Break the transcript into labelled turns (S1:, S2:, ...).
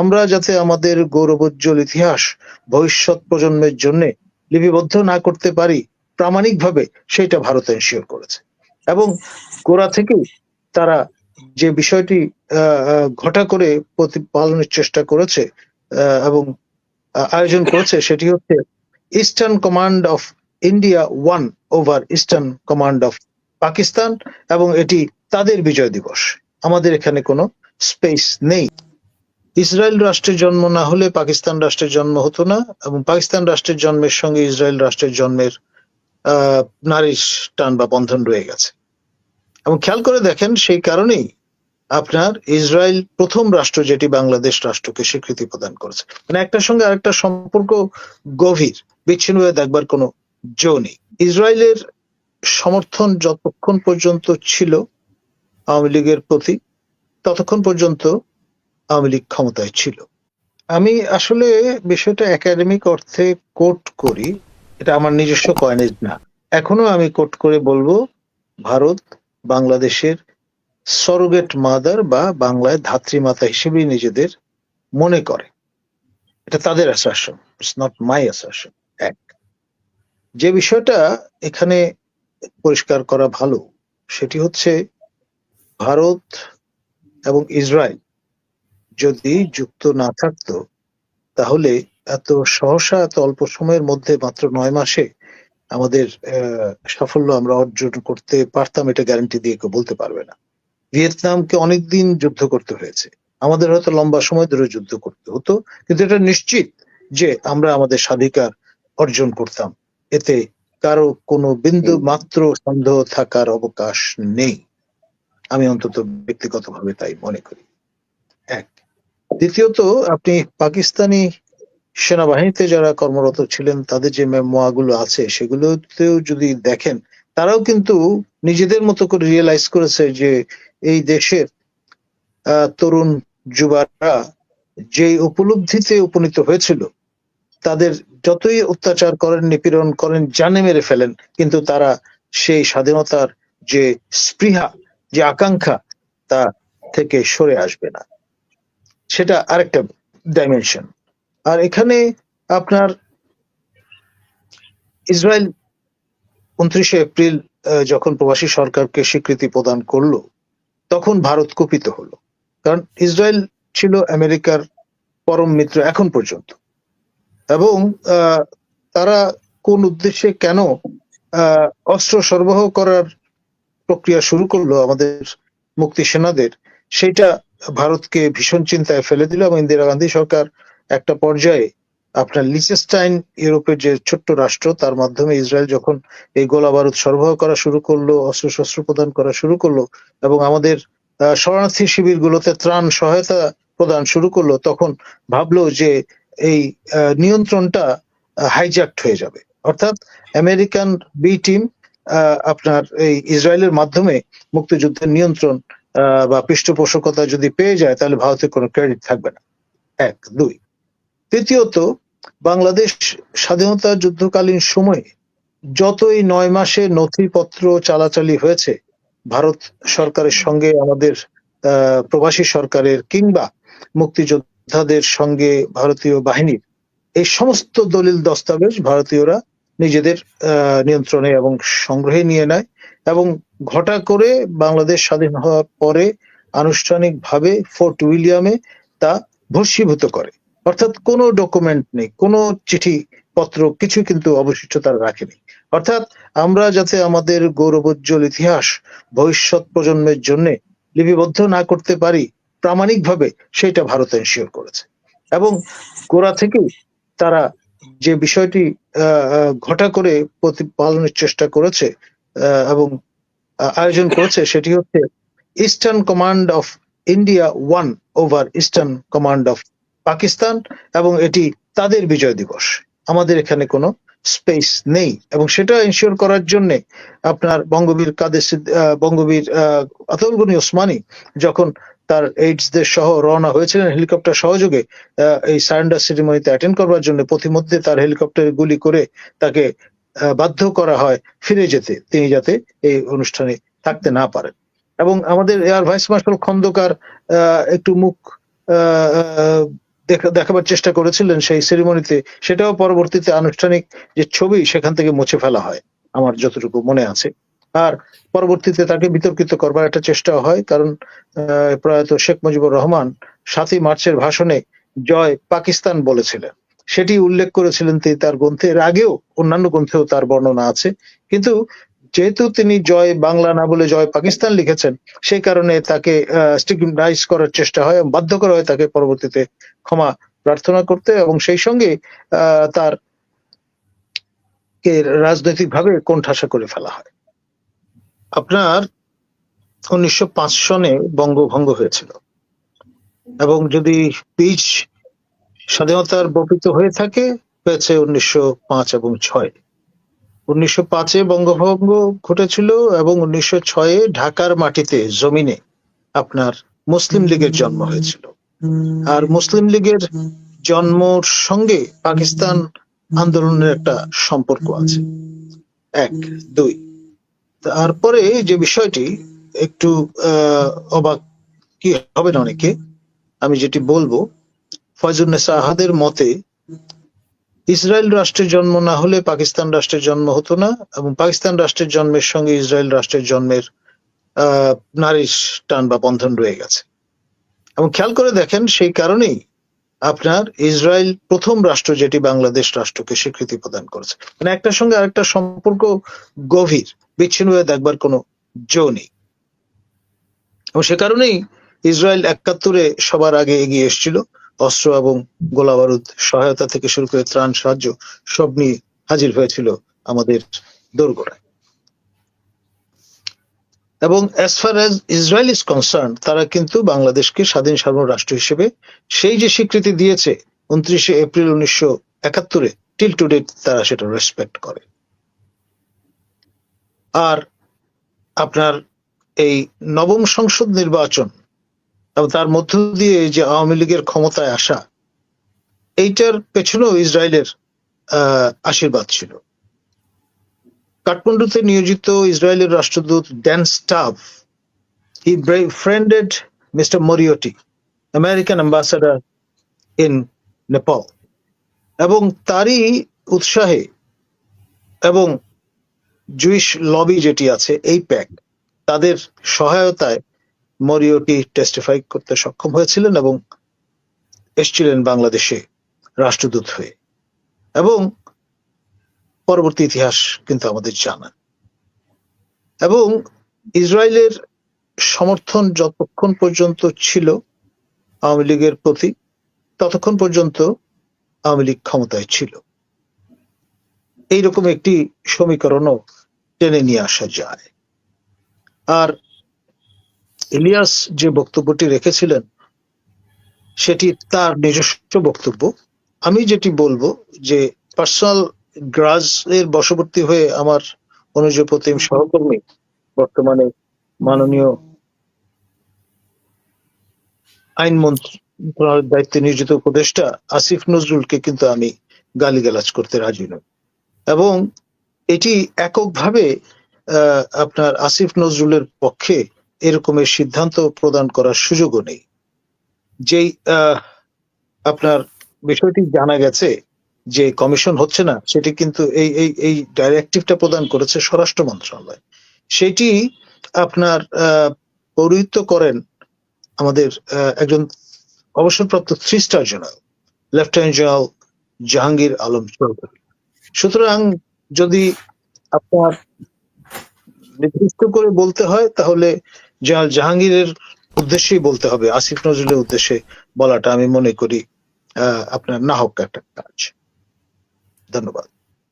S1: আমরা যাতে আমাদের গৌরবোজ্জ্বল ইতিহাস ভবিষ্যৎ প্রজন্মের জন্য লিপিবদ্ধ না করতে পারি, প্রামাণিকভাবে সেটা ভারত এনশিওর করেছে। এবং গোড়া থেকেই তারা যে বিষয়টি ঘটা করে প্রতিপালনের চেষ্টা করেছে এবং আয়োজন করেছে, সেটি হচ্ছে Eastern Command of India one over Eastern Command of Pakistan এবং এটি তাদের বিজয় দিবস। আমাদের এখানে কোনো স্পেস নেই। ইসরায়েল রাষ্ট্রের জন্ম না হলে পাকিস্তান রাষ্ট্রের জন্ম হতো না এবং পাকিস্তান রাষ্ট্রের জন্মের সঙ্গে ইসরায়েল রাষ্ট্রের জন্মের নারীর টান বা বন্ধন রয়ে গেছে। এবং খেয়াল করে দেখেন সেই কারণেই আপনার ইসরায়েল প্রথম রাষ্ট্র যেটি বাংলাদেশ রাষ্ট্রকে স্বীকৃতি প্রদান করেছে। মানে একটার সঙ্গে আরেকটা সম্পর্ক গভীর, বিচ্ছিন্ন হয়ে দেখবার কোনো জো নেই। ইসরায়েলের সমর্থন যতক্ষণ পর্যন্ত ছিল আওয়ামী লীগের প্রতি, ততক্ষণ পর্যন্ত আওয়ামী লীগ ক্ষমতায় ছিল। আমি আসলে বিষয়টা একাডেমিক অর্থে কোট করি, এটা আমার নিজস্ব কয়েনেজ না। এখনও আমি কোট করে বলব, ভারত বাংলাদেশের সরোগেট মাদার বা বাংলায় ধাত্রীমাতা হিসেবেই নিজেদের মনে করে। এটা তাদের assertion it's not my assertion এক। যে বিষয়টা এখানে পরিষ্কার করা ভালো, সেটি হচ্ছে ভারত এবং ইসরায়েল যদি যুক্ত না থাকতো তাহলে এত সহসা এত অল্প সময়ের মধ্যে মাত্র নয় মাসে আমাদের সাফল্য আমরা অর্জন করতে পারতাম এটা গ্যারান্টি দিয়ে কেউ বলতে পারবে না। ভিয়েতনামকে অনেকদিন যুদ্ধ করতে হয়েছে। আমাদের হয়তো লম্বা সময় ধরে যুদ্ধ করতে হতো কিন্তু এটা নিশ্চিত যে আমরা আমাদের স্বাধিকার অর্জন করতাম। এতে কারও কোনো বিন্দু মাত্র সন্দেহ থাকার অবকাশ নেই। আমি অন্তত ব্যক্তিগতভাবে তাই মনে করি। এক। দ্বিতীয়ত, আপনি পাকিস্তানি সেনাবাহিনীতে যারা কর্মরত ছিলেন, তাদের যে মেমোয়াগুলো আছে, সেগুলোতেও যদি দেখেন, তারাও কিন্তু নিজেদের মতো করে রিয়েলাইজ করেছে যে এই দেশের তরুণ যুবারা যে উপলব্ধিতে উপনীত হয়েছিল, তাদের যতই অত্যাচার করেন, নিপীড়ন করেন, জানে মেরে ফেলেন, কিন্তু তারা সেই স্বাধীনতার যে স্পৃহা, যে আকাঙ্ক্ষা, তা থেকে সরে আসবে না। সেটা আরেকটা ডাইমেনশন আর এখানে আপনার ইসরায়েল উনত্রিশে এপ্রিল যখন প্রবাসী সরকারকে স্বীকৃতি প্রদান করল, তখন ভারত কুপিত হলো। কারণ ইসরায়েল ছিল আমেরিকার পরম মিত্র এখন পর্যন্ত। এবং তারা কোন উদ্দেশ্যে কেন অস্ত্র সরবরাহ করার প্রক্রিয়া শুরু করল আমাদের মুক্তি সেনাদের সেটা ভারতকে ভীষণ চিন্তায় ফেলে দিল এবং ইন্দিরা গান্ধী সরকার একটা পর্যায়ে আপনার লিচেস্টাইন ইউরোপের যে ছোট্ট রাষ্ট্র, তার মাধ্যমে ইসরায়েল যখন এই গোলা বারুদ সরবরাহ করা শুরু করল অস্ত্র শস্ত্র প্রদান করা শুরু করল এবং আমাদের শরণার্থী শিবিরগুলোতে ত্রাণ সহায়তা প্রদান শুরু করল, তখন ভাবলো যে এই নিয়ন্ত্রণটা হাইজ্যাক্ট হয়ে যাবে। অর্থাৎ আমেরিকান বি টিম আপনার এই ইসরায়েলের মাধ্যমে মুক্তিযুদ্ধের নিয়ন্ত্রণ বা পৃষ্ঠপোষকতা যদি পেয়ে যায়, তাহলে ভারতের কোনো ক্রেডিট থাকবে না। এক, দুই। তৃতীয়ত, বাংলাদেশ স্বাধীনতা যুদ্ধকালীন সময়ে যতই নয় মাসে নথিপত্র চালাচালি হয়েছে, ভারত সরকারের সঙ্গে, আমাদের প্রবাসী সরকারের কিংবা মুক্তিযোদ্ধাদের সঙ্গে ভারতীয় বাহিনীর, এই সমস্ত দলিল দস্তাবেজ ভারতীয়রা নিজেদের নিয়ন্ত্রণে এবং সংগ্রহে নিয়ে নেয় এবং ঘটা করে বাংলাদেশ স্বাধীন হওয়ার পরে আনুষ্ঠানিকভাবে ফোর্ট উইলিয়ামে তা ভস্মীভূত করে। অর্থাৎ কোনো ডকুমেন্ট নেই, কোনো চিঠি পত্র কিছু কিন্তু অবশিষ্ট তারা রাখেনি। অর্থাৎ আমরা যাতে আমাদের গৌরবোজ্জ্বল ইতিহাস ভবিষ্যৎ প্রজন্মের জন্য লিপিবদ্ধ না করতে পারি, প্রামাণিকভাবে সেটা ভারত এনশিওর করেছে। এবং গোড়া থেকেই তারা যে বিষয়টি ঘটা করে প্রতিপালনের চেষ্টা করেছে এবং আয়োজন করেছে সেটি হচ্ছে Eastern Command of India one over Eastern Command of Pakistan এবং এটি তাদের বিজয় দিবস। আমাদের এখানে কোনো স্পেস নেই এবং সেটা এনশিওর করার জন্য আপনার বঙ্গবীর কাদের বঙ্গবীর আহ, আতাউল গনি ওসমানী যখন তার এইডসদের সহ রওনা হয়েছিলেন হেলিকপ্টার সহযোগে এই সারেন্ডার সেরিমনিতে অ্যাটেন্ড করবার জন্য পথিমধ্যে তার হেলিকপ্টারে গুলি করে তাকে বাধ্য করা হয় ফিরে যেতে, তিনি যাতে এই অনুষ্ঠানে থাকতে না পারেন। এবং আমাদের এয়ার ভাইস মার্শাল খন্দকার একটু মুখ দেখাবার চেষ্টা করেছিলেন সেই সেরিমনিতে। সেটাও পরবর্তীতে আনুষ্ঠানিক যে ছবি, সেখান থেকে মুছে ফেলা হয়, আমার যতটুকু মনে আছে। আর পরবর্তীতে তাকে বিতর্কিত করবার একটা চেষ্টা হয়, কারণ প্রয়াত শেখ মুজিবুর রহমান সাতই মার্চের ভাষণে জয় পাকিস্তান বলেছিলেন। সেটি উল্লেখ করেছিলেন তিনি তার গ্রন্থে। এর আগেও অন্যান্য গ্রন্থেও তার বর্ণনা আছে। কিন্তু যেহেতু তিনি জয় বাংলা না বলে জয় পাকিস্তান লিখেছেন, সেই কারণে তাকে স্টিগমাইজ করার চেষ্টা হয় বাধ্য করা হয় তাকে পরবর্তীতে ক্ষমা প্রার্থনা করতে এবং সেই সঙ্গে তার রাজনৈতিকভাবে কোণঠাসা করে ফেলা হয়। আপনার উনিশশো পাঁচ সনে বঙ্গভঙ্গ হয়েছিল। এবং যদি পিচ স্বাধীনতার বর্পিত হয়ে থাকে, হয়েছে উনিশশো পাঁচ এবং ছয়। উনিশশো পাঁচে বঙ্গভঙ্গ ঘটেছিল এবং উনিশশো ছয়ে ঢাকার মাটিতে জমিনে আপনার মুসলিম লীগের জন্ম হয়েছিল। আর মুসলিম লীগের জন্মর সঙ্গে পাকিস্তান আন্দোলনের একটা সম্পর্ক আছে। এক, দুই। তারপরে যে বিষয়টি, একটু অবাক কি হবে না অনেকে, আমি যেটি বলব ফয়জুন্নেসা আহাদের মতে, ইসরায়েল রাষ্ট্রের জন্ম না হলে পাকিস্তান রাষ্ট্রের জন্ম হতো না এবং পাকিস্তান রাষ্ট্রের জন্মের সঙ্গে ইসরায়েল রাষ্ট্রের জন্মের নারীর টান বা বন্ধন রয়ে গেছে। এবং খেয়াল করে দেখেন সেই কারণেই আপনার ইসরায়েল প্রথম রাষ্ট্র যেটি বাংলাদেশ রাষ্ট্রকে স্বীকৃতি প্রদান করেছে। মানে একটার সঙ্গে আরেকটা সম্পর্ক গভীর, বিচ্ছিন্ন হয়ে দেখবার কোনো জো নেই। এবং সে কারণেই ইসরায়েল একাত্তরে সবার আগে এগিয়ে এসেছিল। অস্ত্র এবং গোলা বারুদ সহায়তা থেকে শুরু করে ত্রাণ সাহায্য সব নিয়ে হাজির হয়েছিল আমাদের দোরগোড়ায়। এবং as far as Israel is concern তারা কিন্তু বাংলাদেশকে স্বাধীন সাধারণ রাষ্ট্র হিসেবে সেই যে স্বীকৃতি দিয়েছে উনত্রিশে এপ্রিল উনিশশো একাত্তরে টিল টু ডেট তারা সেটা রেসপেক্ট করে। আর আপনার এই নবম সংসদ নির্বাচন এবং তার মধ্য দিয়ে যে আওয়ামী লীগের ক্ষমতায় আসা, এইটার পেছনেও ইসরায়েলের আশীর্বাদ ছিল। কাঠমান্ডুতে নিয়োজিত ইসরায়েলের রাষ্ট্রদূত Dan Staff he friended mister Moriarty American ambassador in Nepal. এবং তারই উৎসাহে এবং জুইশ লবি যেটি আছে, এই প্যাক, তাদের সহায়তায় মরিওটি টেস্টিফাই করতে সক্ষম হয়েছিলেন এবং এসছিলেন বাংলাদেশে রাষ্ট্রদূত হয়ে। এবং পরবর্তী ইতিহাস কিন্তু আমাদের জানা। এবং ইসরায়েলের সমর্থন যতক্ষণ পর্যন্ত ছিল আওয়ামী লীগের প্রতি, ততক্ষণ পর্যন্ত আওয়ামী লীগ ক্ষমতায় ছিল। এইরকম একটি সমীকরণও টেনে নিয়ে আসা যায়। আর ইলিয়াস যে বক্তব্যটি রেখেছিলেন, সেটি তার নিজস্ব বক্তব্য। আমি যেটি বলব যে পার্সোনাল গ্রাজ এর বশবর্তী হয়ে আমার অনুজ প্রতিম সহকর্মী, বর্তমানে মাননীয় আইন দায়িত্বে নিয়োজিত উপদেষ্টা আসিফ নজরুলকে কিন্তু আমি গালিগালাজ করতে রাজি নই। এবং এটি এককভাবে আপনার আসিফ নজরুলের পক্ষে এরকমের সিদ্ধান্ত প্রদান করার সুযোগও নেই। যেই আপনার বিষয়টি জানা গেছে যে কমিশন হচ্ছে না, সেটি কিন্তু এই এই এই ডাইরেক্টিভটা প্রদান করেছে স্বরাষ্ট্র মন্ত্রণালয়। সেটি আপনার পৌরোহিত্য করেন আমাদের একজন অবসরপ্রাপ্ত three star general, lieutenant general Jahangir Alam Chowdhury. সুতরাং যদি আপনার নির্দিষ্ট করে বলতে হয়, তাহলে জাহাঙ্গীরের উদ্দেশ্যেই বলতে হবে, আসিফ নজরুলের উদ্দেশ্যে বলাটা আমি মনে করি আপনার নাহক একটা কাজ। ধন্যবাদ।